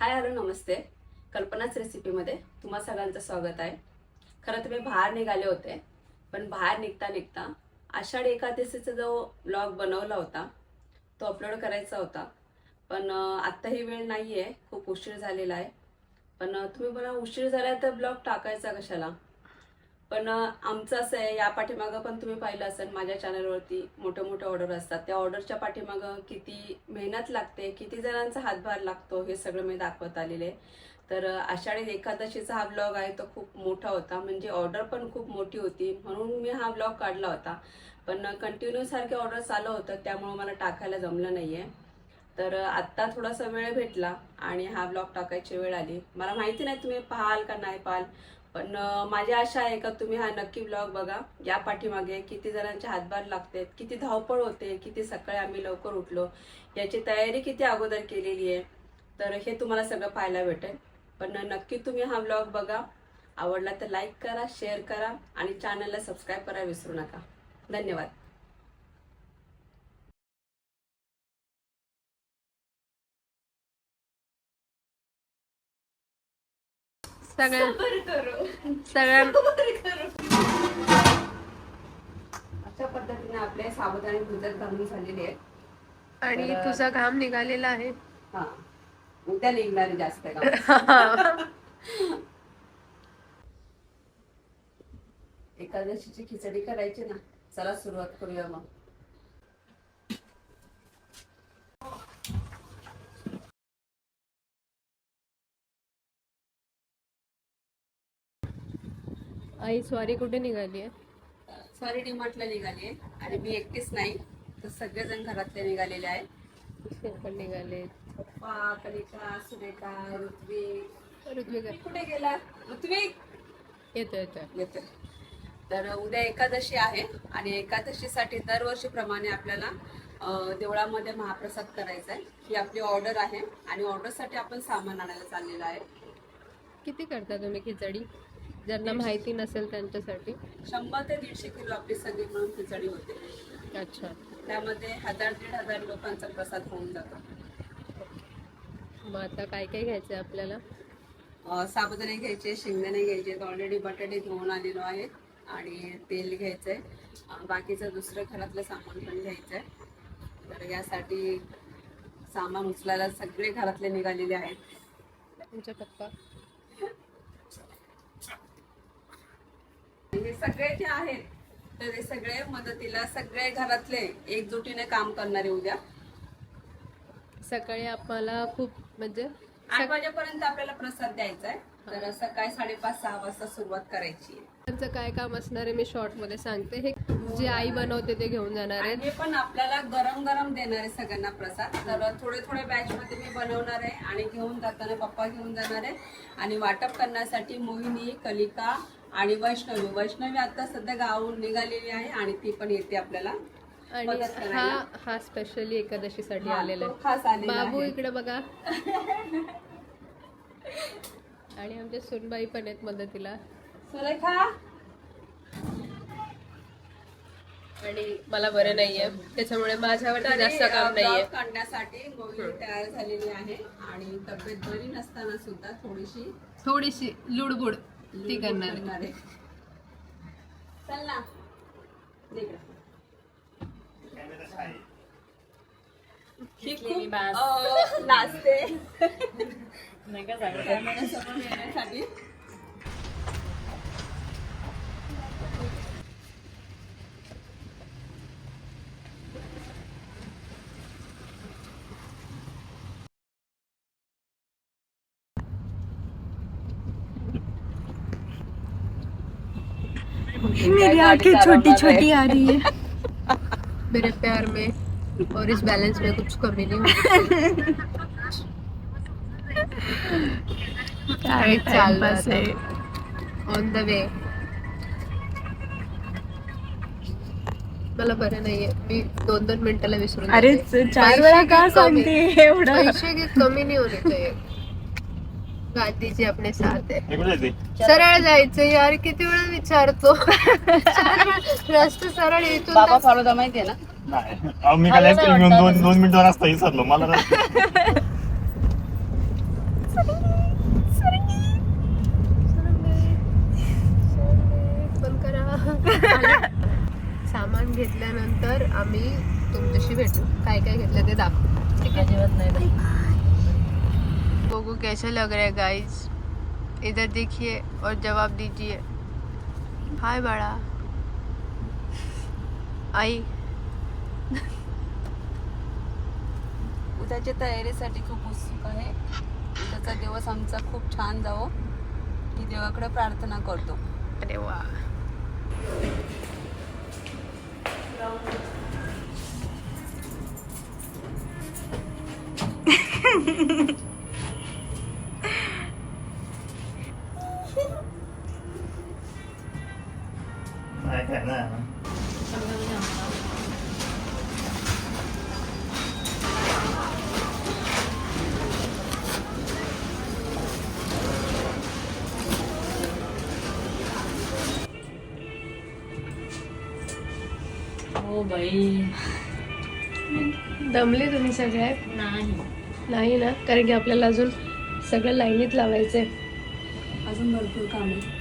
Hi hello नमस्ते. कल्पनाच रेसिपीमध्ये तुम्हा सगळ्यांचं स्वागत आहे. खरं तुम्ही बाहेर निघाले होते पण बाहेर निघता निघता आषाढ एकादशीचा जो ब्लॉग बनवला होता तो अपलोड करायचा होता. पण आत्ताही आत्ता ही वेळ नाही आहे खूप उशीर झालेला आहे. पण तुम्ही मला उशीर झाला तर ब्लॉग टाकायचा कशाला? पण आमचं असं आहे या पाठीमागं पण तुम्ही पाहिलं असेल माझ्या चॅनलवरती मोठे मोठे ऑर्डर असतात. त्या ऑर्डरच्या पाठीमागं किती मेहनत लागते किती जणांचा हातभार लागतो हे सगळं मी दाखवत आलेले तर आषाढी एकादशीचा हा ब्लॉग आहे तो खूप मोठा होता. म्हणजे ऑर्डर पण खूप मोठी होती म्हणून मी हा ब्लॉग काढला होता. पण कंटिन्यू सारखे ऑर्डर चालू होतं त्यामुळं मला टाकायला जमलं नाहीये. तर आत्ता थोडासा वेळ भेटला आणि हा ब्लॉग टाकायची वेळ आली. मला माहिती नाही तुम्ही पाहाल का नाही पाहाल पण माझी आशा आहे का तुम्ही हा नक्की ब्लॉग बघा. या पाठीमागे किती जणांचे हातभार लागते किती धावपळ होते किती सकाळी आम्ही लवकर उठलो याची तयारी किती अगोदर केलेली आहे. तर हे तुम्हाला सगळं पाहायला भेटेल. पण नक्की तुम्ही हा ब्लॉग बघा. आवडला तर लाईक करा शेअर करा आणि चॅनलला सबस्क्राईब करायला विसरू नका. धन्यवाद. सगळ्या सगळ्या अशा पद्धतीने आपले साबुदाणे भिजत घालून झालेले आहेत आणि तर- तुझा घाम निघालेला आहे. हा. उद्या निघणारे जास्त एकादशीची खिचडी करायची ना चला सुरुवात करूया मग. आई स्वारी कुठे निघाली आहे? सॉरी डिमार्टला निघाली आणि मी एकटीच नाही तर सगळेजण घरातले निघालेले आहे पण निघाले पप्पा कलिका सुरेखा ऋत्विक. ऋत्विक. कुठे गेला? ऋत्विक? येतो येतो. येते तर उद्या एकादशी आहे आणि एकादशीसाठी दरवर्षीप्रमाणे आपल्याला देवळामध्ये महाप्रसाद करायचा आहे. ही आपली ऑर्डर आहे आणि ऑर्डरसाठी आपण सामान आणायला चाललेलं आहे. किती करता तुम्ही खिचडी? ज्यांना माहिती नसेल त्यांच्यासाठी. शंभर ते दीडशे किलो आपली सगळी मिळून खिचडी होते. अच्छा. त्यामध्ये हजार दीड हजार लोकांचा प्रसाद होऊन जातो. मग आता काय काय घ्यायचं आपल्याला? अं, साबुदाणे घ्यायचे शेंगदाणे घ्यायचे ऑलरेडी बटाटे घेऊन आलेलो आहे आणि तेल घ्यायचंय. अं, बाकीचं दुसरं घरातलं सामान पण घ्यायचंय. तर यासाठी सामान उचलायला सगळे घरातले निघालेले आहेत. तुमच्या पप्पा हे सगळे जे आहेत तर हे सगळे मदतीला सगळे घरातले एकजुटीने काम करणारे उद्या. सकाळी आम्हाला खूप म्हणजे आठ वाजेपर्यंत आपल्याला प्रसाद द्यायचा आहे तर सकाळी साडेपाच सहा वाजता सुरुवात करायची आहे. त्यांचं काय काम असणार आहे मी शॉर्टमध्ये सांगते. हे जे आई बनवते ते घेऊन जाणार आहेत. हे पण आपल्याला गरम गरम देणार आहे सगळ्यांना प्रसाद. तर थोडे थोडे बॅच मध्ये मी बनवणार आहे आणि घेऊन जाताना पप्पा घेऊन जाणार आहे आणि वाटप करण्यासाठी मोहिनी कलिका आणि वैष्णवी वैष्णवी आता सध्या गावाहून निघालेली आहे आणि ती पण येते आपल्याला. आणि मदत हा करायला. हा स्पेशली एकादशीसाठी हा, आलेला तो आहे. खास आलेला बाबू आहे. इकडे बघा. आणि आमच्या सुनबाई पण आहेत मदतीला. सुरेखा? आणि मला बरं नाहीये. त्याच्यामुळे माझ्यावरती तरी, जास्त काम नाहीये. काढण्यासाठी तयार झालेली आहे आणि तब्येत बरी नसताना सुद्धा थोडीशी थोडीशी लुडबुड. ती करणार आहे. चल ना. ही खूप, अ, नाचते कॅमेऱ्यासमोर येण्यासाठी मेरी आँखें छोटी छोटी आ रही है। मेरे प्यार में और इस बैलेंस में कुछ कमी नहीं ऑन द वे मला बरं नाहीये मी दोन दोन मिनिटाला विसरून अरे चार वेळा का? सांगते एवढं पैसे कमी नाही होनी चाहिए। गांधी जी अपने साथ है येते सरळ जायचं यार किती वेळा विचारतो. रस्ता सरळ इथून बाबा फॉलो माहितीये ना? नाही. मी काल घेऊन दोन दोन मिनिटं रस्ता विसरलो. मला रस्ता- पण करा सामान घेतल्यानंतर आम्ही तुमच्याशी भेटू. काय काय घेतलं ते दाखवू. ठीक आहे लोगों कैसे लग रहे हैं गाइस इधर देखिए और जवाब दीजिए। हाय बड़ा। आई। उद्याच्या तयारीसाठी खूप उत्सुक आहे. उद्याचा दिवस आमचा खूप छान जावो. ही देवाकडे प्रार्थना करतो. अरे वा. हो बाई. दमले तुम्ही सगळ्यात नाही. नाही ना? कारण की आपल्याला अजून सगळं लाईनीत लावायचंय. अजून भरपूर काम. आहे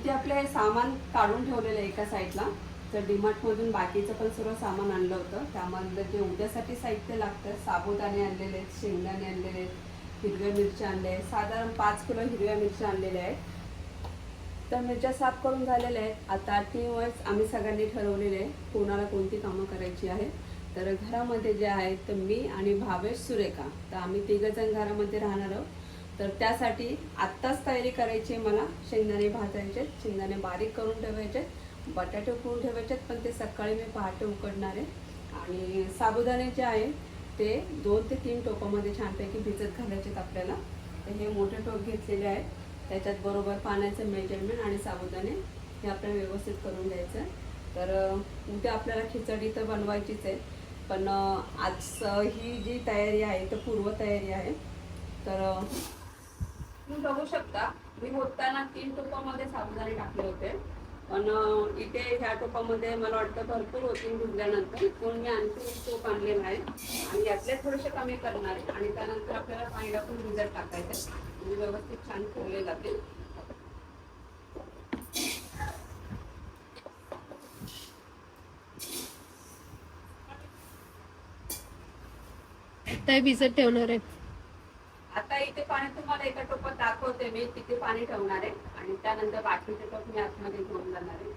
इथे आपले सामान काढून ठेवलेलं आहे एका साईडला. तर डीमार्ट मधून बाकीचं पण सर्व सामान आणलं होतं. त्यामधलं जे उद्यासाठी साहित्य लागतं साबुदाणे आणलेले आहेत शेंगदाणे आणलेले आहेत हिरव्या मिरच्या आणल्या आहेत. साधारण पाच किलो हिरव्या मिरच्या आणलेल्या आहेत. तर मिरच्या साफ करून झालेल्या आहेत. आता टीम वाईज आम्ही सगळ्यांनी ठरवलेले आहे कोणाला कोणती कामं करायची आहेत तर घरामध्ये जे आहेत तर मी आणि भावेश सुरेखा. तर आम्ही तिघजण घरामध्ये राहणार आहोत. तर त्यासाठी आत्ताच तयारी करायची आहे मला. शेंगदाणे भाजायचे शेंगदाणे बारीक करून ठेवायचे बटाटे उकळून ठेवायचे पण ते सकाळी मी पहाटे उकडणार आहे. आणि साबुदाणे जे आहे ते दोन ते तीन टोपामध्ये छानपैकी भिजत घालायचे आहेत आपल्याला. तर हे मोठे टोप घेतलेले आहेत. त्याच्यात बरोबर पाण्याचं मेजरमेंट आणि साबुदाणे हे आपल्याला व्यवस्थित करून द्यायचं आहे तर उद्या आपल्याला खिचडी तर बनवायचीच आहे. पण आज ही जी तयारी आहे तर पूर्वतयारी आहे. तर तुम्ही बघू शकता मी होताना तीन टोपामध्ये साबुदाणे टाकले होते. पण इथे ह्या टोपामध्ये मला वाटतं भरपूर होतील भिजल्यानंतर म्हणून मी आणखी एक टोप आणलेला आहे. आणि यातले थोडेसे कमी करणार आहे. आणि त्यानंतर आपल्याला पाणी टाकून भिजत टाकायचं. म्हणजे व्यवस्थित छान ठेवले जाते भिजत ठेवणार आहे. इथे पाणी तुम्हाला एका टोपात दाखवते मी तिथे पाणी ठेवणार आहे. आणि त्यानंतर बाकीचे टोप मी आतमध्ये घेऊन जाणार आहे.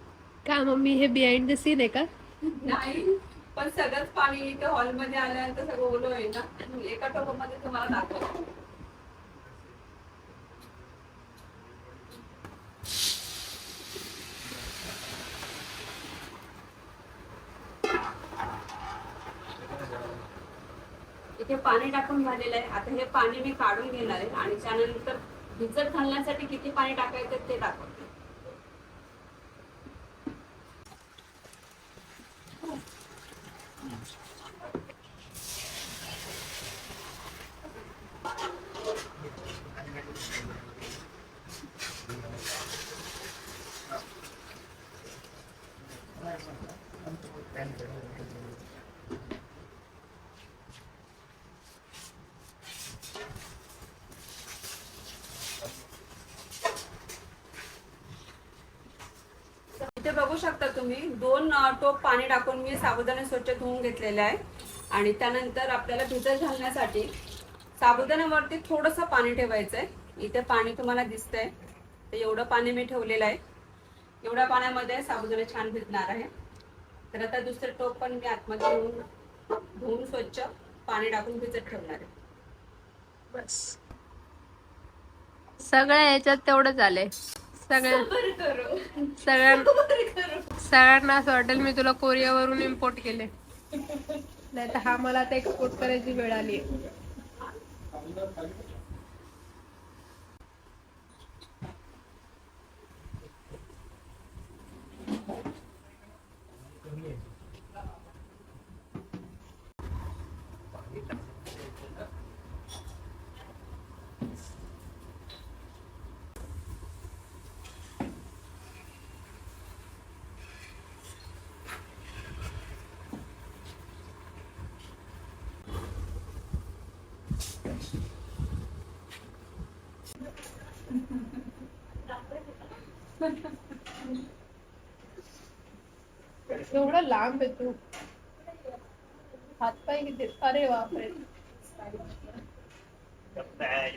का मम्मी हे बिहाइंड द सीन आहे का? नाही पण सगळंच पाणी इथे हॉलमध्ये आल्यानंतर सगळं ओलं होईल ना. एका टोपामध्ये तुम्हाला दाखवतो. इथे पाणी टाकून झालेलं आहे. आता हे पाणी मी काढून घेणार आहे आणि त्यानंतर भिजत घालण्यासाठी किती पाणी टाकायचं ते टाकू इथे बघू शकता तुम्ही. दोन टोप पाणी टाकून मी साबुदाणे स्वच्छ धुवून घेतलेले आहे. आणि त्यानंतर आपल्याला भिजत घालण्यासाठी साबुदाण्यावरती थोडंसं पाणी ठेवायचं आहे. इथे पाणी तुम्हाला दिसतंय. तर एवढं पाणी मी ठेवलेलं आहे. एवढ्या पाण्यामध्ये साबुदाणे छान भिजणार आहे. तर आता दुसरे टोप पण मी आतमध्ये धुवून धुवून स्वच्छ पाणी टाकून भिजत ठेवणार आहे. बस. सगळ्या याच्यात तेवढंच आलंय. सगळ्या सगळ्यां सगळ्यांना असं वाटेल मी तुला कोरियावरून इम्पोर्ट केले. नाही तर हा मला आता एक्सपोर्ट करायची वेळ आली एवढा लांब आहे तू. हातपाय किती अरे बापरे.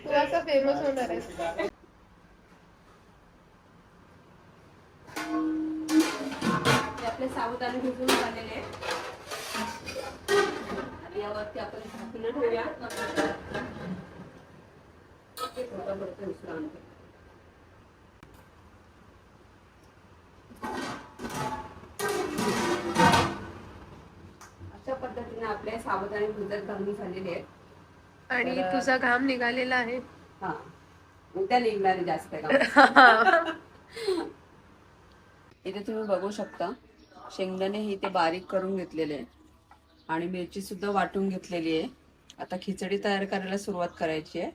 तू असा फेमस होणार आहे आपले साबुदाणे भिजून झालेले आहेत. आणि यावरती आपण झाकणं ठेवूया. बरं मिश्रण आणते. अशा पद्धतीने आपले साबुदाणे भिजत घालून झालेले आहेत. आणि तर- तुझा घाम निघालेला आहे. हा. उद्या निघणारे जास्त इथे तुम्ही बघू शकता शेंगदाणे हे इथे बारीक करून घेतलेले आहे आणि मिरची सुद्धा वाटून घेतलेली आहे. आता खिचडी तयार करायला सुरुवात करायची आहे.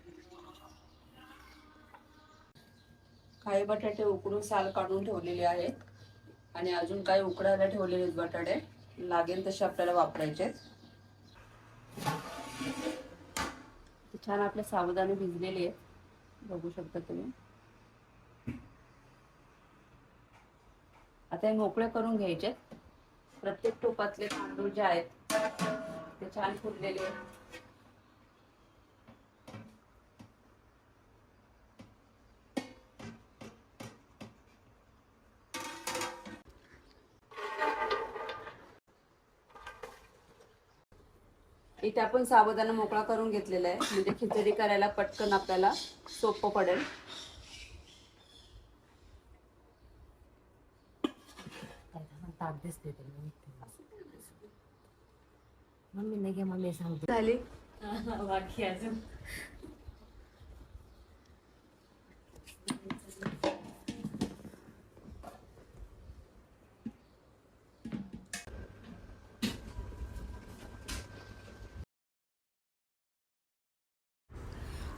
काही बटाटे उकडून साल काढून ठेवलेले आहेत. आणि अजून काही उकडायला ठेवलेले आहेत बटाटे. लागेल तसे आपल्याला वापरायचे छान आपले सावधानी भिजलेले आहेत. बघू शकता तुम्ही. आता हे मोकळे करून घ्यायचे प्रत्येक टोपातले तांदूळ जे आहेत ते छान फुललेले आहेत. इथे आपण साबुदाणा मोकळा करून घेतलेला आहे. म्हणजे खिचडी करायला पटकन आपल्याला सोपं पडेल. झाली?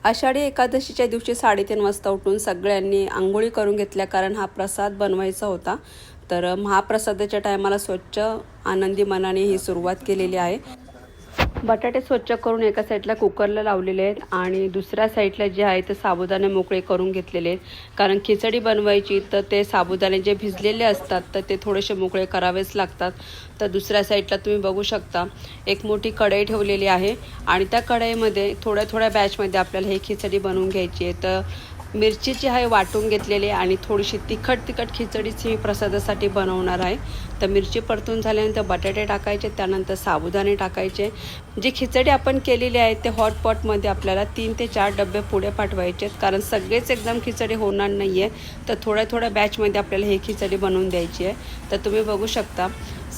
आषाढी एकादशीच्या दिवशी साडेतीन वाजता उठून सगळ्यांनी आंघोळी करून घेतल्या कारण हा प्रसाद बनवायचा होता. तर महाप्रसादाच्या टायमाला स्वच्छ आनंदी मनाने ही सुरुवात केलेली आहे. बटाटे स्वच्छ करून एका साईडला कुकरला लावलेले आहेत आणि दुसऱ्या साईडला जे आहे ते साबुदाणे मोकळे करून घेतलेले आहेत. कारण खिचडी बनवायची तर ते साबुदाणे जे भिजलेले असतात तर ते थोडेसे मोकळे करावेच लागतात. तर दुसऱ्या साईडला तुम्ही बघू शकता एक मोठी कढई ठेवलेली आहे आणि त्या कढईमध्ये थोड्या थोड्या बॅचमध्ये आपल्याला ही खिचडी बनवून घ्यायची आहे. तर मिरची जी आहे वाटून घेतलेली आहे आणि थोडीशी तिखट तिखट खिचडीच मी प्रसादासाठी बनवणार आहे. तर मिरची परतून झाल्यानंतर बटाटे टाकायचे त्यानंतर साबुदाणे टाकायचे. जी खिचडी आपण केलेली आहे ते हॉटपॉटमध्ये आपल्याला तीन ते चार डबे पुढे पाठवायचे आहेत. कारण सगळेच एकदम खिचडी होणार नाही आहे तर थोड्या थोड्या बॅचमध्ये आपल्याला ही खिचडी बनवून द्यायची आहे. तर तुम्ही बघू शकता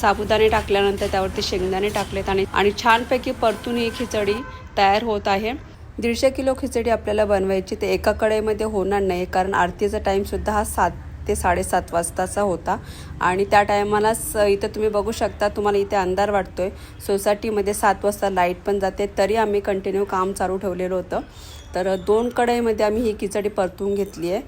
साबुदाणे टाकल्यानंतर त्यावरती शेंगदाणे टाकलेत आणि आणि छानपैकी परतून ही खिचडी तयार होत आहे. दीडशे किलो खिचडी आपल्याला बनवायची ते एका कढईमध्ये होणार नाही कारण आरतीचा टाईमसुद्धा हा सात ते साडेसात वाजताचा होता. आणि त्या टायमालाच इथं तुम्ही बघू शकता तुम्हाला इथे अंधार वाटतो आहे सोसायटीमध्ये सात वाजता लाइट पण जाते तरी आम्ही कंटिन्यू काम चालू ठेवलेलं होतं. तर दोन कढईमध्ये आम्ही ही खिचडी परतून घेतली आहे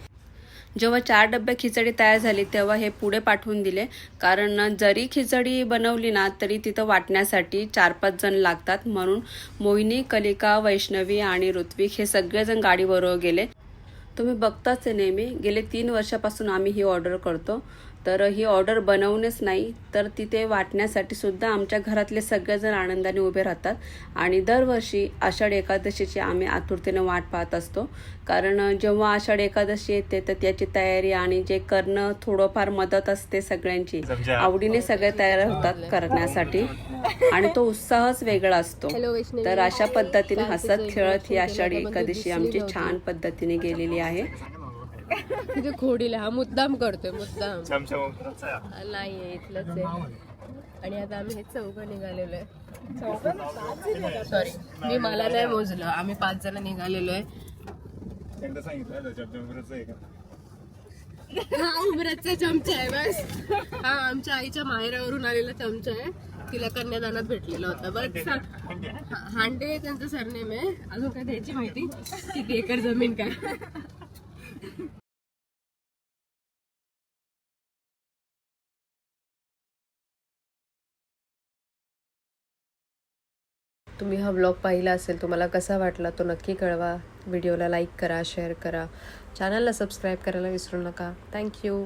जेव्हा चार डबे खिचडी तयार झाली तेव्हा हे पुढे पाठवून दिले. कारण जरी खिचडी बनवली ना तरी तिथं वाटण्यासाठी चार पाच जण लागतात. म्हणून मोहिनी कलिका वैष्णवी आणि ऋत्विक हे सगळेजण गाडीबरोबर गेले. तुम्ही बघताच आहे नेहमी. गेले तीन वर्षापासून आम्ही ही ऑर्डर करतो. तर ही ऑर्डर बनवणेच नाही तर तिथे वाटण्यासाठी सुद्धा आमच्या घरातले सगळेजण आनंदाने उभे राहतात. आणि दरवर्षी आषाढ एकादशीची आम्ही आतुरतेने वाट पाहत असतो. कारण जेव्हा आषाढ एकादशी येते तर त्याची तयारी आणि जे करणं थोडंफार मदत असते सगळ्यांची. आवडीने सगळे तयार होतात करण्यासाठी. आणि तो उत्साहच वेगळा असतो. तर अशा पद्धतीने हसत खेळत ही आषाढी त्याबद्दल एकादशी आमची. छान पद्धतीने गेलेली आहे. तुझे खोडीला हा मुद्दाम करतोय मुद्दाम. नाहीये इथलंच आहे. आणि आता आम्ही हे चौघं निघालेलो आहे. सॉरी मी मला नाही मोजलं. आम्ही पाच जण निघालेलो आहे. हा चमचा आहे बस. हा आमच्या आईच्या माहेरावरून आलेला चमचा आहे. तिला कन्यादानात भेटलेला होता बस. हा, हांडे त्यांचं सरनेम आहे. अजून काय द्यायची माहिती? किती एकर जमीन काय? तुम्ही हा ब्लॉग पाहिला असेल तुम्हाला कसा वाटला तो नक्की कळवा. व्हिडिओला लाईक करा शेअर करा. चॅनलला सबस्क्राईब करायला विसरू नका. थँक्यू